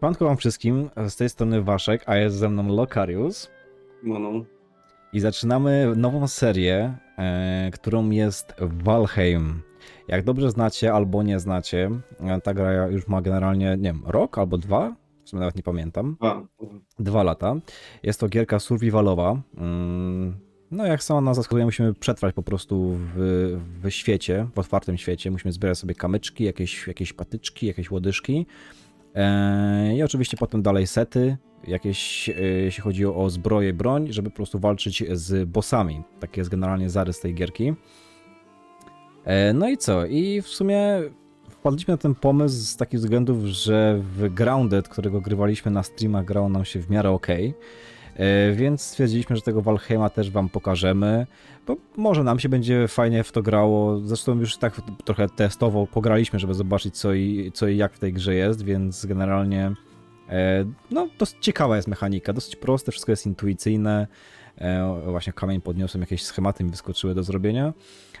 Siemanko wam wszystkim, z tej strony Waszek, a jest ze mną Lokarius No, no. i zaczynamy nową serię, e, którą jest Valheim. Jak dobrze znacie albo nie znacie, e, ta gra już ma generalnie, nie wiem, rok albo dwa, w sumie nawet nie pamiętam, A, dwa lata. Jest to gierka survivalowa. Mm, No jak sama nazwa wskazuje, musimy przetrwać po prostu w, w świecie, w otwartym świecie. Musimy zbierać sobie kamyczki, jakieś, jakieś patyczki, jakieś łodyżki. Eee, I oczywiście potem dalej sety, jakieś, e, jeśli chodzi o zbroję, broń, żeby po prostu walczyć z bossami. Taki jest generalnie zarys tej gierki. E, No i co? I w sumie wpadliśmy na ten pomysł z takich względów, że w Grounded, którego grywaliśmy na streamach, grało nam się w miarę ok. Więc stwierdziliśmy, że tego Valheima też wam pokażemy, bo może nam się będzie fajnie w to grało. Zresztą już tak trochę testowo pograliśmy, żeby zobaczyć co i, co i jak w tej grze jest, więc generalnie e, no dosyć ciekawa jest mechanika, dosyć proste, wszystko jest intuicyjne. E, Właśnie kamień podniosłem, jakieś schematy mi wyskoczyły do zrobienia.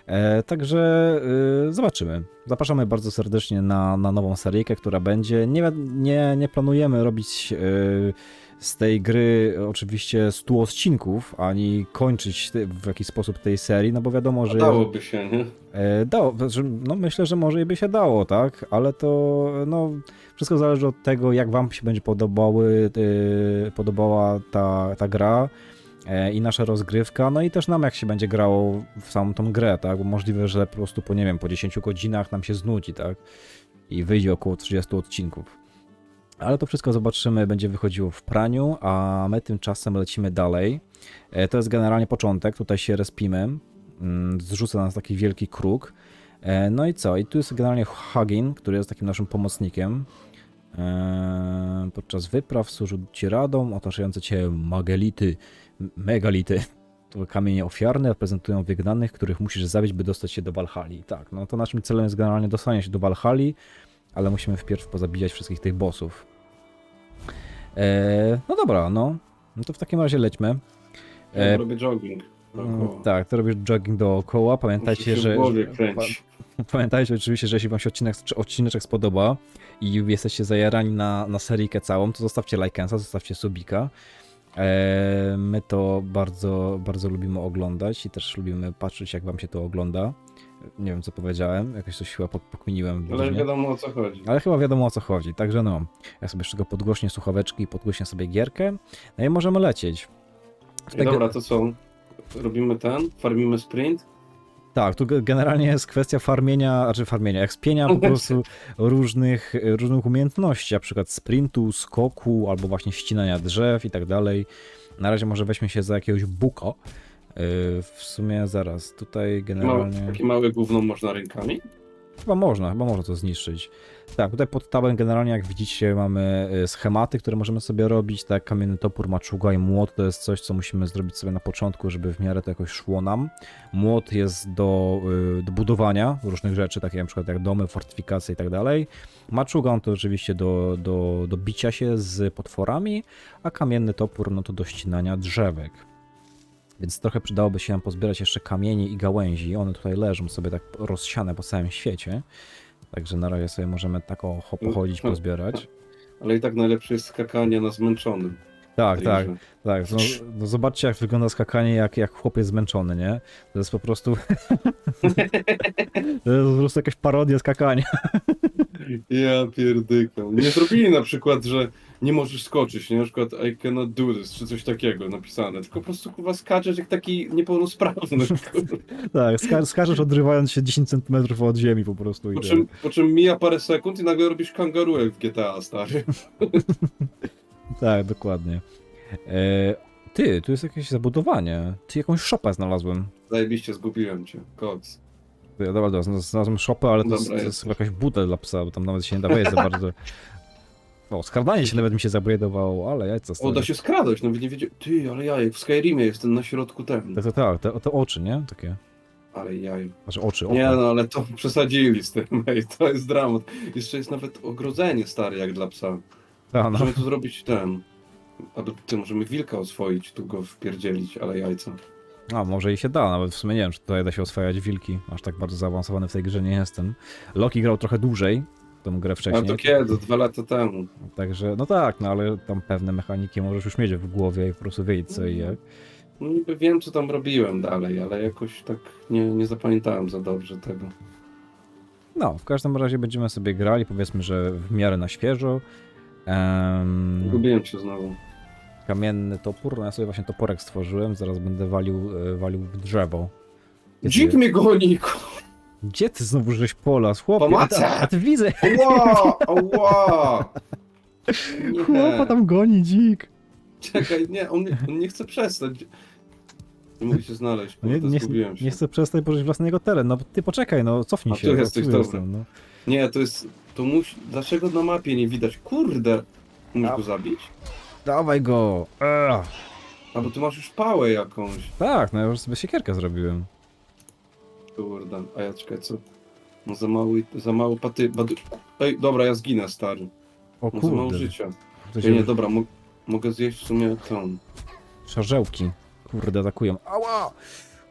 E, Także y, zobaczymy. Zapraszamy bardzo serdecznie na, na nową seryjkę, która będzie. Nie, nie, nie planujemy robić y, z tej gry oczywiście 100 odcinków, ani kończyć w jakiś sposób tej serii, no bo wiadomo, że. dałoby się, nie? E, Dało, no myślę, że może i by się dało, tak? Ale to no, wszystko zależy od tego, jak wam się będzie podobały, e, podobała ta, ta gra e, i nasza rozgrywka, no i też nam jak się będzie grało w samą tą grę, tak? Bo możliwe, że po prostu po, nie wiem, po 10 godzinach nam się znudzi, tak? I wyjdzie około 30 odcinków. Ale to wszystko zobaczymy, będzie wychodziło w praniu, a my tymczasem lecimy dalej. E, To jest generalnie początek, tutaj się respimy. Mm, Zrzuca nas taki wielki kruk. E, No i co? I tu jest generalnie Hagin, który jest takim naszym pomocnikiem. E, Podczas wypraw służył ci radą, otaczające cię magelity, megality. To kamienie ofiarne reprezentują wygnanych, których musisz zabić, by dostać się do Walhali. Tak, no to naszym celem jest generalnie dostanie się do Walhali, ale musimy wpierw pozabijać wszystkich tych bossów. E, no dobra, no. No to w takim razie lećmy. Ja E, robię jogging. Mm, dookoła. Tak, to robisz jogging dookoła. Pamiętajcie, że. Pamiętajcie oczywiście, że jeśli wam się odcinek, czy odcineczek spodoba i jesteście zajarani na, na seryjkę całą, to zostawcie lajkensa, zostawcie subika. Eee, my to bardzo, bardzo lubimy oglądać i też lubimy patrzeć, jak wam się to ogląda. Nie wiem, co powiedziałem, jakoś coś chyba pok- pokminiłem. Ale dziwnie. wiadomo o co chodzi. Ale chyba wiadomo o co chodzi, także no. Ja sobie jeszcze tylko podgłośnię słuchaweczki i podgłośnię sobie gierkę. No i możemy lecieć. I dobra, to co? Robimy ten? Farmimy sprint? Tak, tu ge- generalnie jest kwestia farmienia, znaczy farmienia, ekspienia po prostu różnych, różnych umiejętności, na przykład sprintu, skoku, albo właśnie ścinania drzew i tak dalej. Na razie może weźmy się za jakiegoś buko. Yy, W sumie zaraz, tutaj Małe, generalnie... takie małe gówno można rękami? Chyba można, chyba można to zniszczyć. Tak, tutaj pod tabem generalnie jak widzicie mamy y, schematy, które możemy sobie robić, tak kamienny topór, maczuga i młot to jest coś, co musimy zrobić sobie na początku, żeby w miarę to jakoś szło nam. Młot jest do, y, do budowania różnych rzeczy, takie na przykład jak domy, fortyfikacje i tak dalej. Maczugan to oczywiście do, do, do bicia się z potworami, a kamienny topór no to do ścinania drzewek. Więc trochę przydałoby się nam pozbierać jeszcze kamieni i gałęzi. One tutaj leżą sobie tak rozsiane po całym świecie. Także na razie sobie możemy tak o ho- pochodzić, pozbierać. Ale i tak najlepsze jest skakanie na zmęczonym. Tak, tak, grze. tak. No, no zobaczcie jak wygląda skakanie, jak, jak chłopiec zmęczony, nie? To jest po prostu... to jest po prostu jakaś parodia skakania. Ja pierdykam. Nie zrobili na przykład, że nie możesz skoczyć, nie? Na przykład I cannot do this, czy coś takiego napisane. Tylko po prostu kurwa skaczesz jak taki niepełnosprawny. kurwa. Tak, ska skaczesz odrywając się 10 cm od ziemi po prostu. Po czym, po czym mija parę sekund i nagle robisz kangaroo w GTA, stary. Tak, dokładnie. E, ty, tu jest jakieś zabudowanie. Ty, jakąś szopę znalazłem. Zajebiście zgubiłem cię, koks. Ja, Dobra, dobra, zna- znalazłem szopę, ale to, jest, Dobra, to jest jesteś. jakaś butel dla psa, bo tam nawet się nie da wejść za bardzo. O, skradanie się nawet mi się zabradowało, ale jajca O, da się skradać, nawet nie wiedziałem. Ty, ale jaj, w Skyrimie jestem na środku ten. Tak, tak, tak, te, te oczy, nie? Takie, Ale jaj. znaczy oczy, Nie no, ale to przesadzili z tym, ej, to jest dramat. Jeszcze jest nawet ogrodzenie stare jak dla psa. Ta, no. Możemy tu zrobić ten. Albo ty, możemy wilka oswoić, tu go wpierdzielić, ale jajca. A, może i się da, nawet w sumie nie wiem, czy tutaj da się oswajać wilki. Aż tak bardzo zaawansowany w tej grze nie jestem. Loki grał trochę dłużej, tą grę A wcześniej. to kiedy? Dwa lata temu. Także, no tak, no ale tam pewne mechaniki możesz już mieć w głowie i po prostu wiedzieć co i jak. No niby wiem, co tam robiłem dalej, ale jakoś tak nie, nie zapamiętałem za dobrze tego. No, w każdym razie będziemy sobie grali, powiedzmy, że w miarę na świeżo. Em, Gubiłem się znowu. kamienny topór, no ja sobie właśnie toporek stworzyłem, zaraz będę walił, e, walił w drzewo. Dzik mnie goni! Gdzie ty znowu żeś pola, chłopie? A, Pomocy! ty- a ty widzę! Ła! chłopa tam goni dzik. czekaj, nie, on, nie- on nie chce przestać. Nie się znaleźć, No nie, nie, zgubiłem się. nie chcę przestać pożyć własnego teren, no ty poczekaj, no cofnij A się. tu no, jesteś, dobra. no. Nie, to jest, to musi, dlaczego na mapie nie widać? Kurde! Musisz A. go zabić? Dawaj go! Ugh. A bo ty masz już pałę jakąś. Tak, no ja już sobie siekierkę zrobiłem. Kurde, a ja czekaj, co? No za mały, za mało paty... Bady... Ej, dobra, ja zginę, stary. O No za mało kurde. życia. To Nie, się nie, dobra, mo mogę zjeść w sumie tą. Szarzełki. Kurde, atakują. Ała!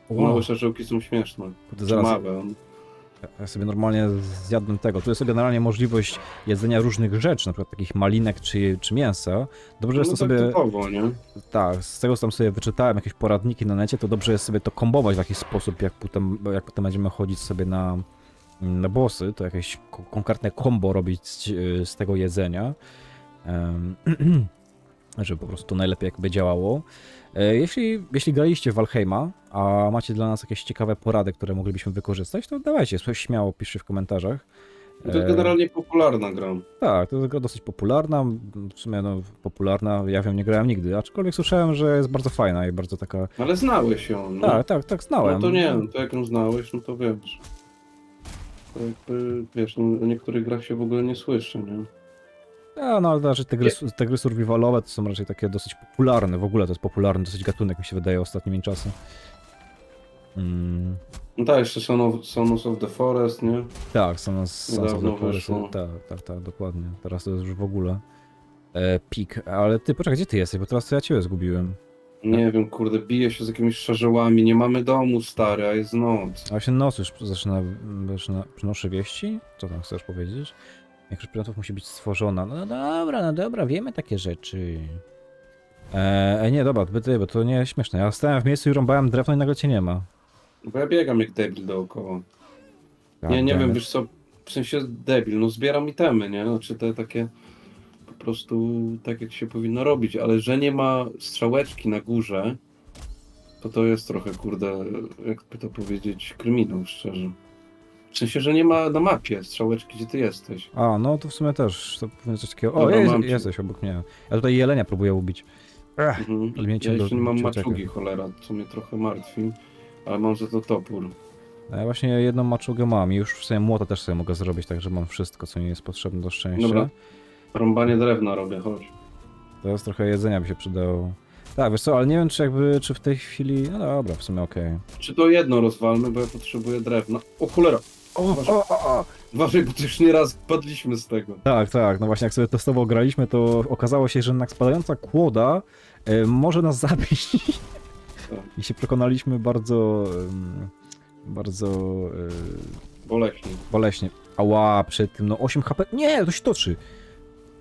Małe Wow. szarzełki są śmieszne. Kurde, zaraz małe. on- ja sobie normalnie zjadłem tego. Tu jest generalnie możliwość jedzenia różnych rzeczy, na przykład takich malinek czy, czy mięsa. Dobrze jest No to tak sobie, typowo, nie? tak, z tego co tam sobie wyczytałem, jakieś poradniki na necie, to dobrze jest sobie to kombować w jakiś sposób, jak potem, jak potem będziemy chodzić sobie na, na bossy, to jakieś ko- konkretne kombo robić z, z tego jedzenia. Em, żeby po prostu to najlepiej jakby działało. E, Jeśli, jeśli graliście w Valheima, a macie dla nas jakieś ciekawe porady, które moglibyśmy wykorzystać, to dawajcie, śmiało piszcie w komentarzach. To jest E, generalnie popularna gra. tak, to jest gra dosyć popularna, w sumie no, popularna, ja w nią nie grałem nigdy, aczkolwiek słyszałem, że jest bardzo fajna i bardzo taka... Ale znałeś ją, no. Tak, tak, tak, znałem. No to nie, no to jak ją znałeś, no to wiesz. To jakby, wiesz, no, o niektórych grach się w ogóle nie słyszy, nie? A, no ale raczej te gry, te gry survivalowe to są raczej takie dosyć popularne, w ogóle to jest popularny dosyć gatunek, mi się wydaje, ostatnimi czasy. Mm, No tak, jeszcze Son of, Sons of the Forest, nie? tak, są Niedawno the Forest, wyszło. tak, tak, tak, dokładnie. Teraz to jest już w ogóle e, pik, ale ty, poczekaj, gdzie ty jesteś, bo teraz to ja ciebie zgubiłem. Nie wiem, kurde, bije się z jakimiś szarzełami, nie mamy domu, stary, a jest noc. A się noc już zaczyna, zaczyna przynoszę wieści? Co tam chcesz powiedzieć? Większość przedmiotów musi być stworzona. No dobra, no dobra, wiemy takie rzeczy. Eee, nie, dobra, by ty, bo to nie jest śmieszne. Ja stałem w miejscu i rąbałem drewno i nagle cię nie ma. Bo ja biegam jak debil dookoła. Nie, nie wiem, wiesz co, w sensie debil, no zbieram itemy, nie? Znaczy te takie po prostu tak jak się powinno robić, ale że nie ma strzałeczki na górze, to to jest trochę, kurde, jakby to powiedzieć, kryminał, szczerze. W sensie, że nie ma na mapie strzałeczki, gdzie ty jesteś. A, no to w sumie też, to powinno coś takiego... O, Dobra, jest, mam cię. jesteś obok mnie. Ja tutaj jelenia próbuję ubić. Ech, Mhm. Ale mnie Ja jeszcze nie mam cię maczugi, cholera, co mnie trochę martwi, ale mam za to topór. a ja właśnie jedną maczugę mam i już w sumie młota też sobie mogę zrobić, także mam wszystko, co mi jest potrzebne do szczęścia. Dobra. Rąbanie drewna robię, chodź. Teraz trochę jedzenia by się przydało. Tak, wiesz co, ale nie wiem, czy jakby, czy w tej chwili... No dobra, w sumie okej. Czy to jedno rozwalmy, bo ja potrzebuję drewna. O cholera! O, o, o, o! Uważaj, bo już nieraz padliśmy z tego. Tak, tak, no właśnie jak sobie testowo graliśmy, to okazało się, że jednak spadająca kłoda e, może nas zabić. I się przekonaliśmy bardzo, em, bardzo e, Boleśnie. boleśnie. Ała, przed tym, no 8 HP, nie, to się toczy.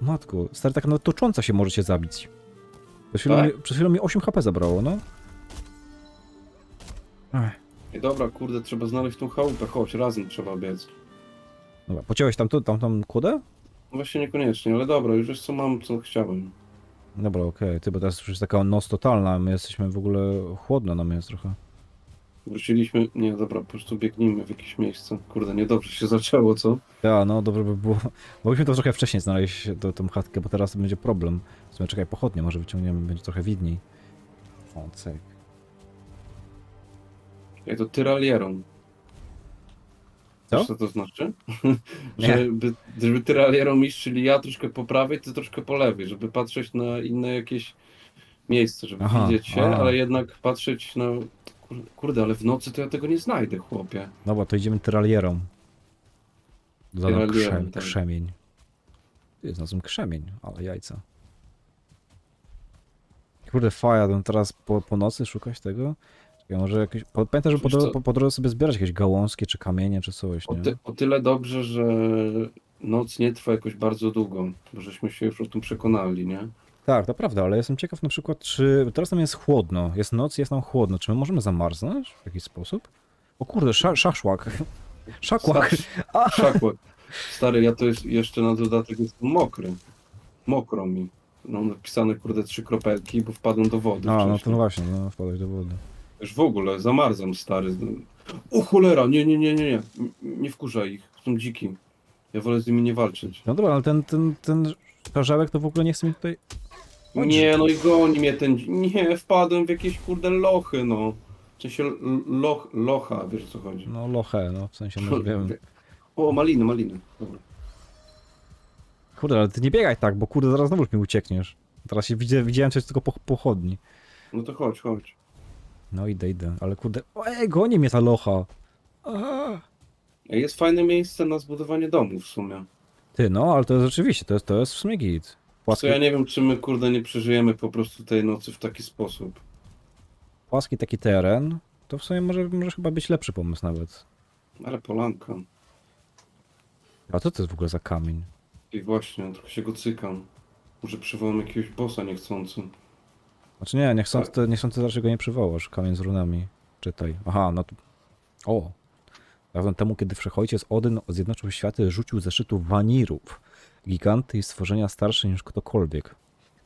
Matko, stary, tak nawet tocząca się może cię zabić. Przed chwilą, Tak? mi, przed chwilą mi 8 HP zabrało, no. Ech, I dobra, kurde, trzeba znaleźć tą chałupę. Chodź, razem trzeba biec. dobra, pociąłeś tam, tam, tam kłodę? No właśnie niekoniecznie, ale dobra, już wiesz co mam, co chciałem. Dobra, okej, ty, bo teraz już jest taka noc totalna, my jesteśmy w ogóle chłodno nam jest trochę. Wróciliśmy, nie, dobra, po prostu biegnijmy w jakieś miejsce. Kurde, niedobrze się zaczęło, co? Ja, no dobrze by było. Mogliśmy to trochę wcześniej znaleźć, to, tą chatkę, bo teraz będzie problem. W sumie czekaj, pochodnie może wyciągniemy, będzie trochę widniej. O, cyk. Jak to tyralierą. Co? Wiesz, co to znaczy? Żeby, żeby tyralierą iść, czyli ja troszkę po prawej, ty troszkę po lewej, żeby patrzeć na inne jakieś miejsce, żeby Aha, widzieć się, a. ale jednak patrzeć na... Kurde, Kurde, ale w nocy to ja tego nie znajdę, chłopie. Dobra, to idziemy tyralierą. Tyralierą, krzem, tak. krzemień. Ty, znalazłem krzemień, ale jajca. Kurde, faja, to teraz po, po nocy szukać tego? Czekaj, może jakieś... Że po, drodze- po, po drodze sobie zbierać jakieś gałązki czy kamienie czy coś, O, nie? ty, o tyle dobrze, że noc nie trwa jakoś bardzo długo, bo żeśmy się już o tym przekonali, nie? Tak, to prawda, ale jestem ciekaw na przykład, czy teraz nam jest chłodno, jest noc, jest nam chłodno, czy my możemy zamarznąć w jakiś sposób? O kurde, sza, szaszłak. Szakłak. A, Szakłak. Stary, ja to jest, jeszcze na dodatek jestem mokry. Mokro mi. No napisane kurde trzy kropelki, bo wpadłem do wody. A, no to wcześniej. właśnie, no, wpadłeś do wody. Już w ogóle zamarzam, stary. O cholera, nie, nie, nie, nie, nie. Nie wkurzaj ich, są dziki. Ja wolę z nimi nie walczyć. No dobra, ale ten, ten, ten karzełek to w ogóle nie chce mi tutaj... Chodź. Nie, no i goni mnie ten... Nie, wpadłem w jakieś kurde lochy, no. W sensie loch, locha, wiesz o co chodzi. No loche, no, w sensie, no wiem. O, maliny, maliny. Dobra. Kurde, ale ty nie biegaj tak, bo kurde, zaraz znowu mi uciekniesz. Teraz się widzę, widziałem coś tylko po, pochodni. No to chodź, chodź. No idę, idę, ale kurde... Ej, goni mnie ta locha. Aha. Jest fajne miejsce na zbudowanie domu w sumie. Ty, no, ale to jest rzeczywiście, to jest, to jest w sumie git. Co Płaski, ja nie wiem, czy my kurde nie przeżyjemy po prostu tej nocy w taki sposób. płaski taki teren, to w sumie może, może chyba być lepszy pomysł nawet. Ale polanka. A co to jest w ogóle za kamień? I właśnie, trochę się go cykam. Może przywołam jakiegoś bossa niechcący. Znaczy nie, niechcący, to- niechcący raczej go nie przywołasz. Kamień z runami. Czytaj. Aha, no to... O! Dawno temu, kiedy wszechojciec Odyn zjednoczył światy, rzucił ze szczytu wanirów. Giganty i stworzenia starsze niż ktokolwiek.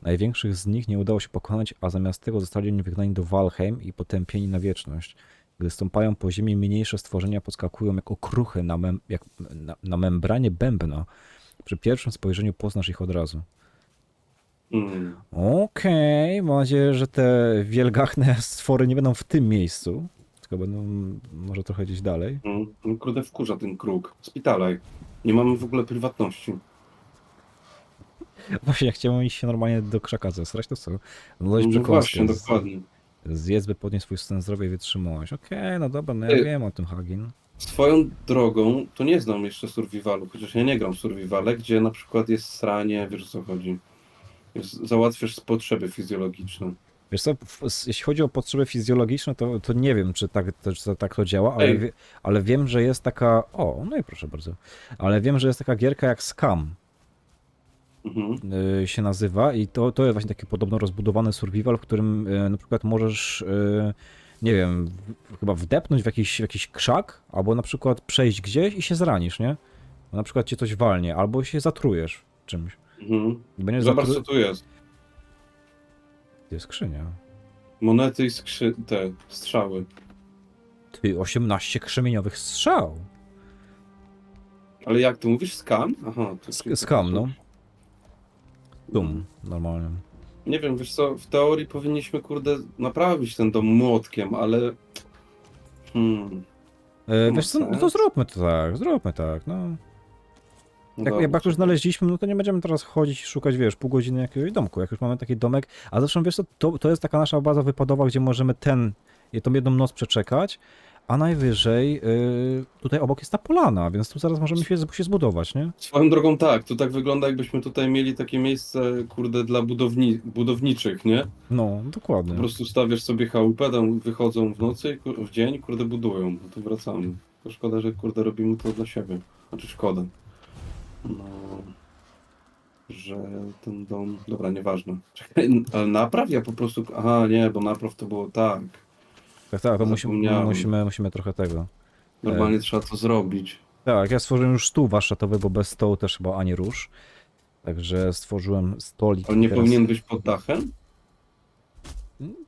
Największych z nich nie udało się pokonać, a zamiast tego zostali oni wygnani do Valheim i potępieni na wieczność. Gdy stąpają po ziemi, mniejsze stworzenia podskakują jak okruchy na, mem- jak na, na membranie bębna. Przy pierwszym spojrzeniu poznasz ich od razu. Mm. Okej, mam nadzieję, że te wielgachne stwory nie będą w tym miejscu, tylko będą może trochę gdzieś dalej. Mm. No, kurde wkurza ten kruk. Spitalaj. Nie mamy w ogóle prywatności. Właśnie, jak chciałem iść się normalnie do krzaka zesrać, to co? No dość No właśnie, Z- dokładnie. Zjedz, by podnieść swój stan zdrowia i wytrzymałość. Okej, no dobra, no ja Ty- wiem o tym, Hagin. Swoją drogą, to nie znam jeszcze survivalu, chociaż ja nie gram w survivale, gdzie na przykład jest sranie, wiesz o co chodzi. Załatwiasz potrzeby fizjologiczne. Wiesz co, jeśli chodzi o potrzeby fizjologiczne, to, to nie wiem, czy tak to, czy tak to działa, ale, wie, ale wiem, że jest taka... O, no i proszę bardzo. Ale wiem, że jest taka gierka jak Scam. Mhm. y, się nazywa i to, to jest właśnie taki podobno rozbudowany survival, w którym y, na przykład możesz, y, nie wiem, chyba wdepnąć w jakiś, w jakiś krzak, albo na przykład przejść gdzieś i się zranisz, nie? Bo na przykład cię coś walnie, albo się zatrujesz czymś. Mhm. Będziesz Zobacz zatru... co tu jest. To jest skrzynia. Monety i skrzy... te strzały. Ty, 18 krzemieniowych strzał. Ale jak ty mówisz? Skam? Aha. To Sk- skam, no. Dum, normalnie. Nie wiem, wiesz co, w teorii powinniśmy, kurde, naprawić ten dom młotkiem, ale... Hmm. E, wiesz co, no to zróbmy to tak, zróbmy tak, no. No Jak, dobra. jak już znaleźliśmy, no to nie będziemy teraz chodzić i szukać, wiesz, pół godziny jakiegoś domku. Jak już mamy taki domek, a zresztą wiesz co, to, to jest taka nasza baza wypadowa, gdzie możemy ten, tą jedną noc przeczekać, a najwyżej yy, tutaj obok jest ta polana, więc tu zaraz możemy się, się zbudować, nie? Swoją drogą tak, to tak wygląda jakbyśmy tutaj mieli takie miejsce, kurde, dla budowni... budowniczych, nie? No, Po dokładnie. prostu stawiasz sobie chałupę, tam wychodzą w nocy, kur- w dzień, kurde, budują, no to wracamy. To szkoda, że, kurde, robimy to dla siebie. Znaczy szkoda. No... Że ten dom... Dobra, nieważne. Czekaj, ale napraw ja po prostu... Aha, nie, bo napraw to było tak. Tak, tak, to musimy, Zapomniałem. musimy, musimy trochę tego. Normalnie trzeba to zrobić. Tak, ja stworzyłem już stół warsztatowy, bo bez stołu też chyba ani rusz. Także stworzyłem stolik. Ale nie teraz- powinien być pod dachem?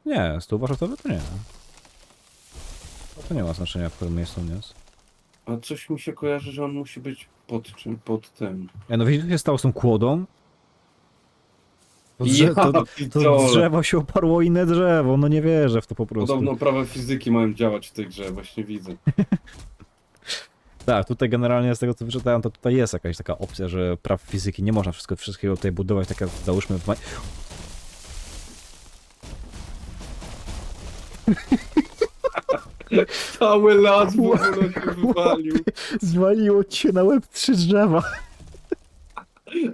Nie, stół warsztatowy to nie. To nie ma znaczenia, w którym miejscu on jest. A coś mi się kojarzy, że on musi być pod czym? Pod tym. Ja, no widzisz, co się stało z tą kłodą? To, drze- to, to drzewo się oparło inne drzewo, no nie wierzę w to po prostu. Podobno prawa fizyki mają działać w tej grze, właśnie widzę. Tak, tutaj generalnie z tego co wyczytałem, to tutaj jest jakaś taka opcja, że praw fizyki nie można wszystko, wszystkiego tutaj budować, tak jak załóżmy w... ma- Cały las w ogóle się wywalił. Zwaliło ci się na łeb trzy drzewa.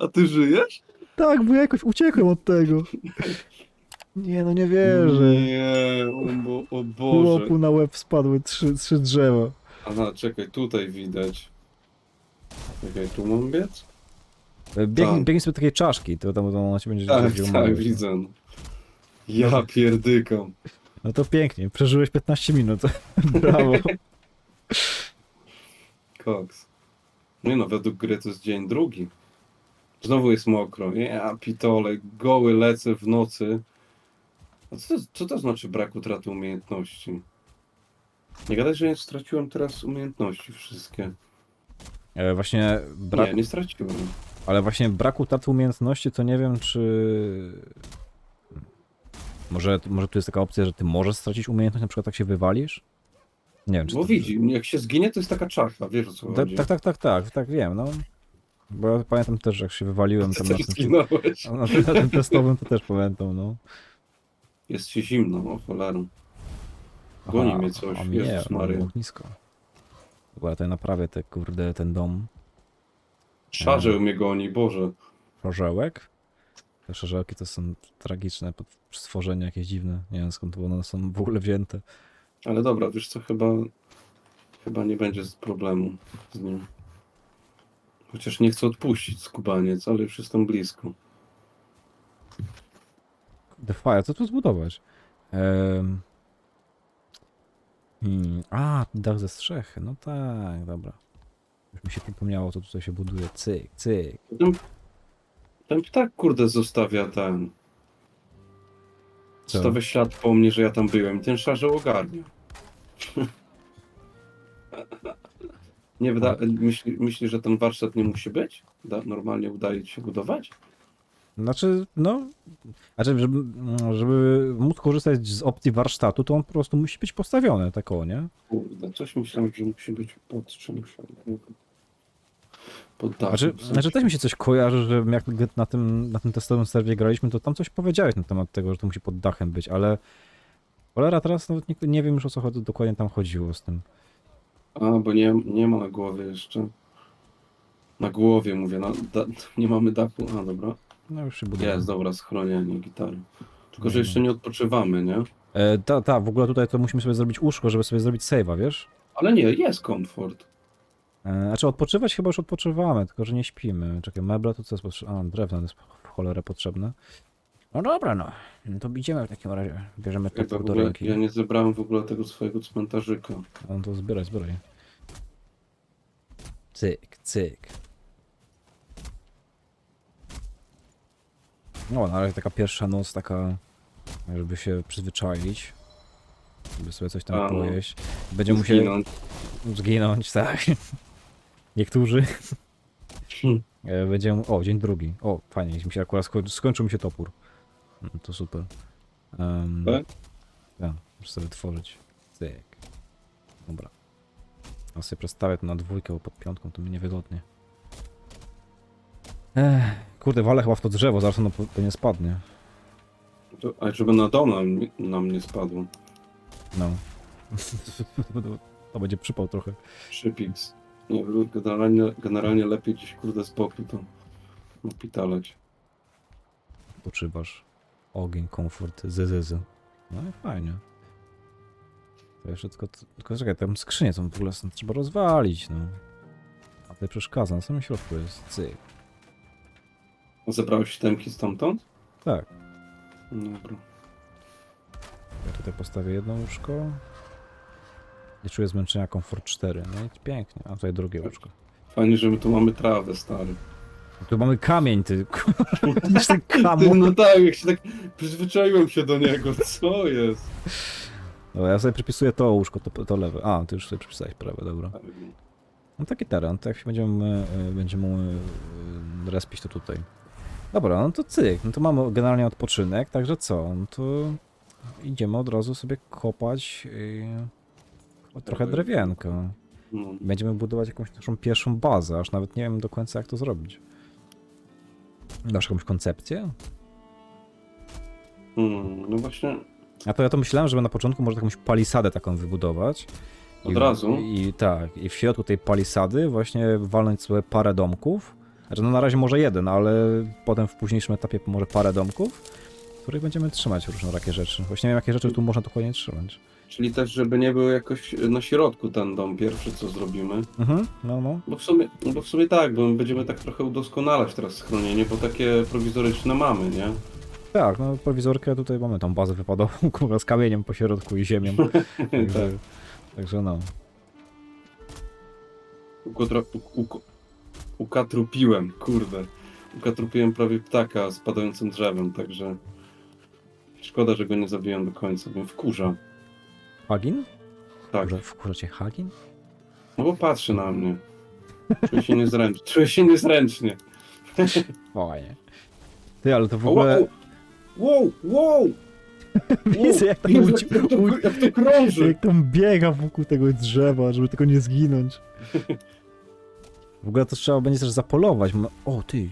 A ty żyjesz? Tak, bo ja jakoś uciekłem od tego. Nie, no nie wierzę. Nie, o, bo, o Boże. Chłopu na łeb spadły trzy, trzy drzewa. Aha, czekaj, tutaj widać. Czekaj, tu mam biec? Biegnij, Tak. biegnij sobie do takiej czaszki, to tam to ona ci będzie Tak, tak, widzę. Ja pierdykam. No to pięknie, przeżyłeś 15 minut. Brawo. Koks. Nie no, według gry to jest dzień drugi. Znowu jest mokro. Ja pitole, goły lecę w nocy. A co to, co to znaczy brak utraty umiejętności? Nie gadaj, że nie straciłem teraz umiejętności wszystkie. E, Właśnie brak, Nie, nie straciłem. ale właśnie brak utraty umiejętności, to nie wiem, czy... Może, może tu jest taka opcja, że ty możesz stracić umiejętność, na przykład tak się wywalisz? Nie wiem, czy Bo to... widzi, jak się zginie, to jest taka czacha, wiesz o co Tak, chodzi. tak, tak, tak, tak, tak, wiem, no. Bo ja pamiętam też, jak się wywaliłem tam na tym, zginąłeś. na, tym- na tym testowym, to też pamiętam, no. Jest ci zimno, o cholera. Goni mnie coś, a mnie, Jezus Maria. ognisko. Dobra, to ja naprawię te, kurde, ten dom. Szarzeł mnie goni, Boże. Szarzełek. Te szarzełki to są tragiczne stworzenia jakieś dziwne. Nie wiem skąd one są w ogóle wzięte. Ale dobra, wiesz co, chyba chyba nie będzie z problemu z nim. Chociaż nie chcę odpuścić skubaniec, ale już jestem blisko. The Fire, co tu zbudować? Ehm... Hmm. A, dach ze strzechy. No tak, dobra. Już mi się przypomniało, co tutaj się buduje. Cyk, cyk. Ten, ptak, kurde, zostawia ten. Co? Zostawia ślad po mnie, że ja tam byłem. Ten szarzeł ogarnia. nie wyda... Myśli, myśli, że ten warsztat nie musi być? Da, normalnie udaje ci się budować? Znaczy, no. Znaczy, żeby, żeby móc korzystać z opcji warsztatu, to on po prostu musi być postawiony, tak o, nie? Kurde, coś myślałem, że musi być pod czymś. Znaczy, znaczy też mi się coś kojarzy, że jak na tym, na tym testowym serwie graliśmy, to tam coś powiedziałeś na temat tego, że to musi pod dachem być, ale cholera teraz nawet nie, nie wiem już o co chodzi, dokładnie tam chodziło z tym. A, bo nie, nie ma na głowie jeszcze. Na głowie mówię, na, da, nie mamy dachu. A, dobra. No już się buduje. Jest, dobra, schronienie, gitary. Tylko, że jeszcze nie odpoczywamy, nie? E, ta, ta, w ogóle tutaj to musimy sobie zrobić łóżko, żeby sobie zrobić save'a, wiesz? Ale nie, jest komfort. E, znaczy odpoczywać chyba już odpoczywamy, tylko że nie śpimy. Czekaj, meble to co jest potrzebne? A, drewno jest w cholerę potrzebne. No dobra, no. No to idziemy w takim razie. Bierzemy Jakby w topór do ogóle, ręki. ja nie zebrałem w ogóle tego swojego cmentarzyka. No to zbieraj, zbieraj. Cyk, cyk. No, na razie taka pierwsza noc, taka, żeby się przyzwyczaić. Żeby sobie coś tam A, no. pojeść. Będziemy musieli Zginąć. zginąć, tak. Niektórzy. Hmm. E, Będziemy. O, dzień drugi. O, fajnie, mi się akurat sko- skończył mi się topór. Mm, To super. Um, Tak? Tak, muszę sobie tworzyć. Cyk. Dobra. A sobie przestawię to na dwójkę, bo pod piątką to mi niewygodnie. Ech, kurde, walę chyba w to drzewo, zaraz ono pewnie spadnie. A żeby na dom nam, nam nie spadło. No. to będzie przypał trochę. Szypiks. Nie, generalnie, generalnie lepiej gdzieś kurde boku to napitalać. Poczywasz. Ogień, komfort, zyzyzy. No i fajnie. To jeszcze tylko, tylko czekaj, tam skrzynie są w ogóle, są, trzeba rozwalić, no. A tutaj przeszkadza, na samym środku jest, cyk. Zebrałeś temki stamtąd? Tak, Dobra. ja tutaj postawię jedno łóżko. Nie czuję zmęczenia, komfort 4, no i pięknie. A tutaj drugie łóżko. Fajnie, że my tu mamy trawę, stary. Tu mamy kamień, ty. Ten Ty, no tak, jak się tak przyzwyczaiłem się do niego, co jest? Dobra, ja sobie przypisuję to łóżko, to, to lewe. A, ty już sobie przypisałeś prawe, dobra. No taki teren, to jak się będziemy, e, będziemy e, respić to tutaj. Dobra, no to cyk, no to mamy generalnie odpoczynek, także co, no to idziemy od razu sobie kopać yy, trochę drewienka. No. Będziemy budować jakąś naszą pierwszą bazę, aż nawet nie wiem do końca jak to zrobić. Masz jakąś koncepcję? Hmm, no właśnie, A to ja to myślałem, żeby na początku może jakąś palisadę taką wybudować. Od I, razu? I tak, i w środku tej palisady właśnie walnąć sobie parę domków. Znaczy no na razie może jeden, ale potem w późniejszym etapie może parę domków. których będziemy trzymać różnorakie rzeczy. Właśnie nie wiem, jakie rzeczy tu można dokładnie trzymać. Czyli też, żeby nie był jakoś na środku ten dom pierwszy, co zrobimy. Mhm, no, no. Bo w sumie, bo w sumie tak, bo my będziemy tak trochę udoskonalać teraz schronienie, bo takie prowizoryczne mamy, nie? Tak, no prowizorkę tutaj mamy tą bazę wypadową, kurwa, z kamieniem po środku i ziemią. Także, także no. Ukotra, u, u, ukatrupiłem, kurde. Ukatrupiłem prawie ptaka z padającym drzewem, także szkoda, że go nie zabiłem do końca, bo wkurza. Hagin? Tak, Wkurza, wkurza cię Hagin? no bo patrzy na mnie. Czuję się niezręcznie. Czuję się niezręcznie. Fajnie. Ty, ale to w ogóle... Wow, wow! Widzę, jak tam Jezu, uci- jak, to, jak to krąży! Jak tam biega wokół tego drzewa, żeby tylko nie zginąć. W ogóle to trzeba będzie też zapolować. O, ty.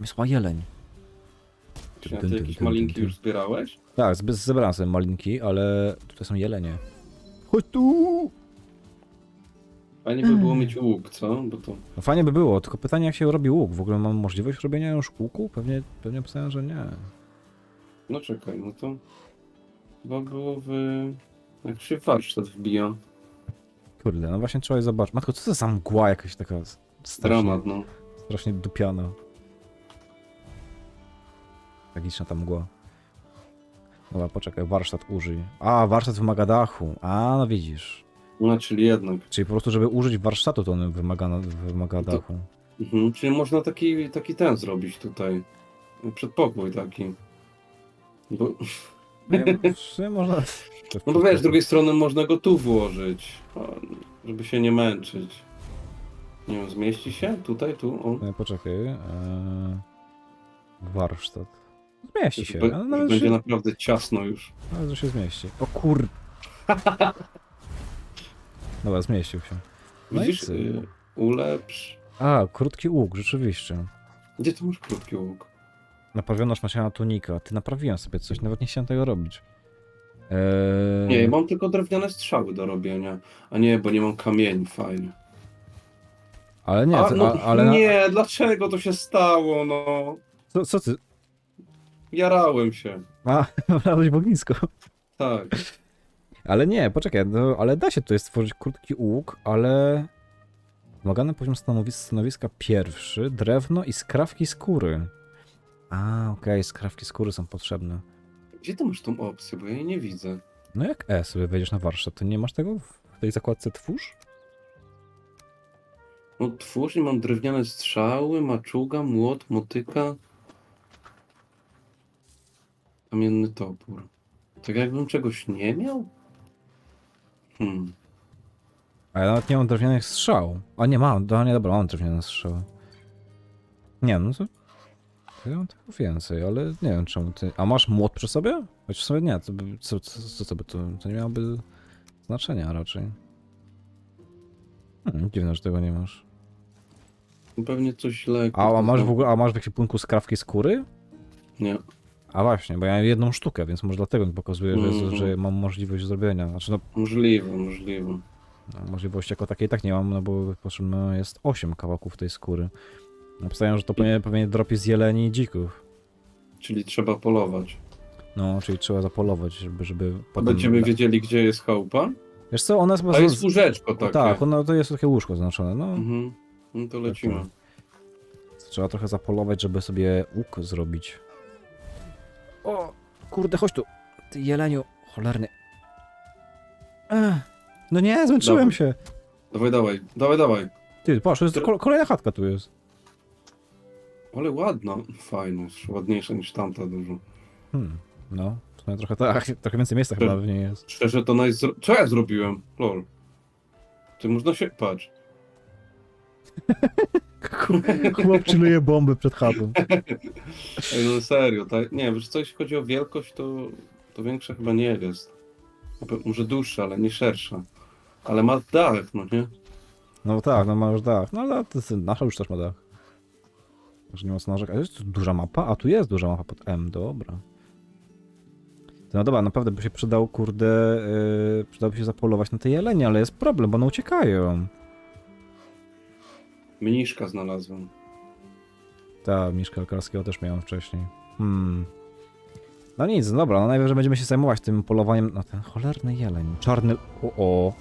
Wysła jeleń. Czy ty jakieś malinki już zbierałeś? Tak, zebrałem sobie malinki, ale tutaj są jelenie. Chodź tu! Fajnie by było mieć łuk, co? Bo to... No fajnie by było, tylko pytanie jak się robi łuk. W ogóle mam możliwość robienia już łuku? Pewnie, pewnie pisałem, że nie. No czekaj, no to... Chyba było w... Jak się warsztat wbija. Kurde, no właśnie trzeba je zobaczyć. Matko, co to za mgła jakaś taka strasznie, Dramat, no. strasznie dupiana. Tragiczna ta mgła. Dobra, poczekaj, warsztat użyj. A, warsztat wymaga dachu. A, no widzisz. No, czyli jednak. Czyli po prostu, żeby użyć warsztatu, to on wymaga, wymaga To- dachu. Mhm. Czyli można taki, taki ten zrobić tutaj. Przedpokój taki. Bo, Nie, w sumie można... no bo wiesz, z drugiej strony można go tu włożyć, o, żeby się nie męczyć. Nie wiem, zmieści się? Tutaj, tu? O. E, Poczekaj. E... Warsztat. Zmieści się. Be- ale że Nawet, będzie się, naprawdę ciasno już. nawet że się zmieści. O kur... Dobra, zmieścił się. No i Widzisz? co? Y, ulepsz. A, krótki łuk, rzeczywiście. Gdzie tu masz krótki łuk? Naprawiono szmaciana tunika. Ty naprawiłem sobie coś, nawet nie chciałem tego robić. Eee... Nie, mam tylko drewniane strzały do robienia. A nie, bo nie mam kamieni, fajnie. Ale nie, A, ty, no, a, ale... na- nie, dlaczego to się stało, no? Co, co ty? Jarałem się. A, znalazłeś w ognisko. Tak. Ale nie, poczekaj, no, ale da się tutaj stworzyć krótki łuk, ale... Wymagany poziom stanowiska, stanowiska pierwszy, drewno i skrawki skóry. A, okej, skrawki skóry są potrzebne. Gdzie ty masz tą opcję, bo ja jej nie widzę. No jak E sobie wejdziesz na warsztat, to nie masz tego w tej zakładce twórz? No twórz i mam drewniane strzały, maczuga, młot, motyka. Kamienny topór. Tak jakbym czegoś nie miał? Hmm. A ja nawet nie mam drewnianych strzał. A nie mam, no nie dobra, mam drewniane strzały. Nie, no to... Ja mam tego więcej, ale nie wiem czemu ty... A masz młot przy sobie? Choć w sumie nie, to by, co, co, co, co by to... To nie miałoby znaczenia raczej. Hmm, dziwne, że tego nie masz. Pewnie coś źle. A, a masz w ogóle, a masz w ekwipunku skrawki skóry? Nie. A właśnie, bo ja mam jedną sztukę, więc może dlatego mi pokazuje, że, Mhm. że mam możliwość zrobienia. Znaczy no, Możliwe, możliwe. No, możliwości jako takiej tak nie mam, no bo potrzebne jest 8 kawałków tej skóry. Napisałem, że to pewnie, pewnie dropi z jeleni i dzików. Czyli trzeba polować. No, czyli trzeba zapolować, żeby, żeby potem... Będziemy wiedzieli, gdzie jest chałupa? Wiesz co, ona jest. A jest łóżeczko takie. Tak, ona to jest takie łóżko zaznaczone, no. Mhm. No to lecimy. Trzeba trochę zapolować, żeby sobie łuk zrobić. O, kurde, chodź tu. Ty jeleniu, cholerny. Ech, no nie, zmęczyłem Dobra. się. Dawaj, dawaj, dawaj, dawaj. Ty, patrz, jest kol- kolejna chatka tu jest. Ale ładna. Fajna, jest ładniejsza niż tamta dużo. Hmm, no, w sumie trochę tak, trochę więcej miejsca chyba w niej jest. Szczerze to naj... Co ja zrobiłem? Lol. Ty można się... Patrz. Chłop czynuje bomby przed chatą. Ej, no serio, tak? Nie, wiesz co, jeśli chodzi o wielkość, to, to większa chyba nie jest. Pe- Może dłuższa, ale nie szersza. Ale ma dach, no nie? No tak, no ma już dach. No ale to jest, nasza już też ma dach. Że nie ma co narzekać. A jest tu duża mapa? A tu jest duża mapa pod M, dobra. To No dobra, naprawdę by się przydał, kurde, yy, przydałoby się zapolować na te jelenie, ale jest problem, bo one uciekają. Mniszka znalazłem. Ta, Miszka Lekarskiego też miałem wcześniej. Hmm. No nic, no dobra, no najwyżej będziemy się zajmować tym polowaniem na ten cholerny jeleń. Czarny... O, o.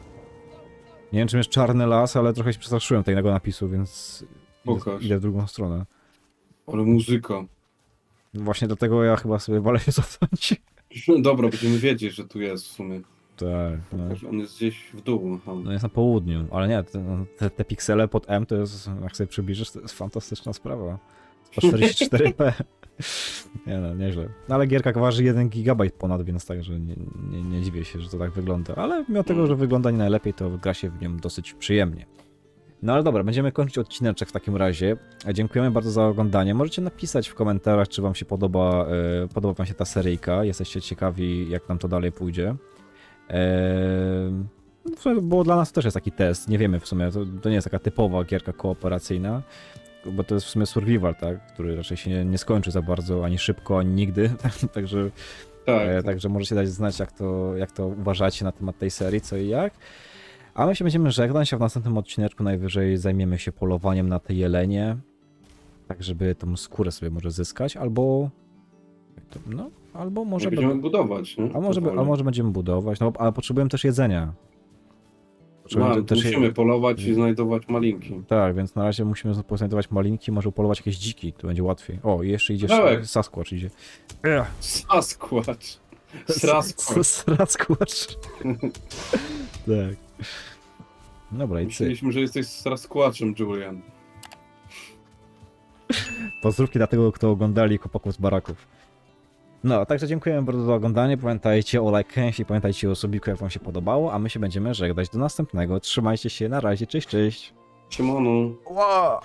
Nie wiem, czym jest czarny las, ale trochę się przestraszyłem tego napisu, więc idę, Pokaż. idę w drugą stronę. Ale muzyka. Właśnie dlatego ja chyba sobie wolę się cofnąć. Dobra, będziemy wiedzieć, że tu jest w sumie. Tak, no. On jest gdzieś w dół. Aha. No jest na południu, ale nie, te, te, te piksele pod M to jest, jak sobie przybliżysz, to jest fantastyczna sprawa. 144p. Nie no, nieźle. No ale gierka waży 1 GB ponad, więc także nie, nie, nie dziwię się, że to tak wygląda. Ale mimo tego, że wygląda nie najlepiej, to gra się w nią dosyć przyjemnie. No ale dobra, będziemy kończyć odcineczek w takim razie. E, Dziękujemy bardzo za oglądanie. Możecie napisać w komentarzach, czy wam się podoba, e, podoba wam się ta seryjka. Jesteście ciekawi, jak nam to dalej pójdzie. Eee, no, bo dla nas to też jest taki test. Nie wiemy w sumie, to, to nie jest taka typowa gierka kooperacyjna, bo to jest w sumie survival, tak? Który raczej się nie, nie skończy za bardzo, ani szybko, ani nigdy. także, Tak. e, także możecie dać znać, jak to, jak to uważacie na temat tej serii, co i jak. A my się będziemy żegnać, a w następnym odcineczku najwyżej zajmiemy się polowaniem na te jelenie, tak żeby tą skórę sobie może zyskać, albo... No, albo może... Będziemy budować, nie? A może, a może będziemy budować, no ale potrzebujemy też jedzenia. Potrzebujemy też je- musimy polować i znajdować malinki. Tak, więc na razie musimy poznajdować malinki, może polować jakieś dziki, to będzie łatwiej. O, jeszcze idzie Dawaj. Sasquatch idzie. Sasquatch. Sasquatch. Sasquatch. tak. Dobra, i cyk. Myśleliśmy, że jesteś Sasquatchem, Julian. Pozdrówki dla tego, kto oglądali chłopaków z baraków. No, także dziękujemy bardzo za oglądanie. Pamiętajcie o lajkęsie, pamiętajcie o subiku, jak wam się podobało, a my się będziemy żegnać do następnego. Trzymajcie się, na razie, cześć, cześć. Siemano. Wow.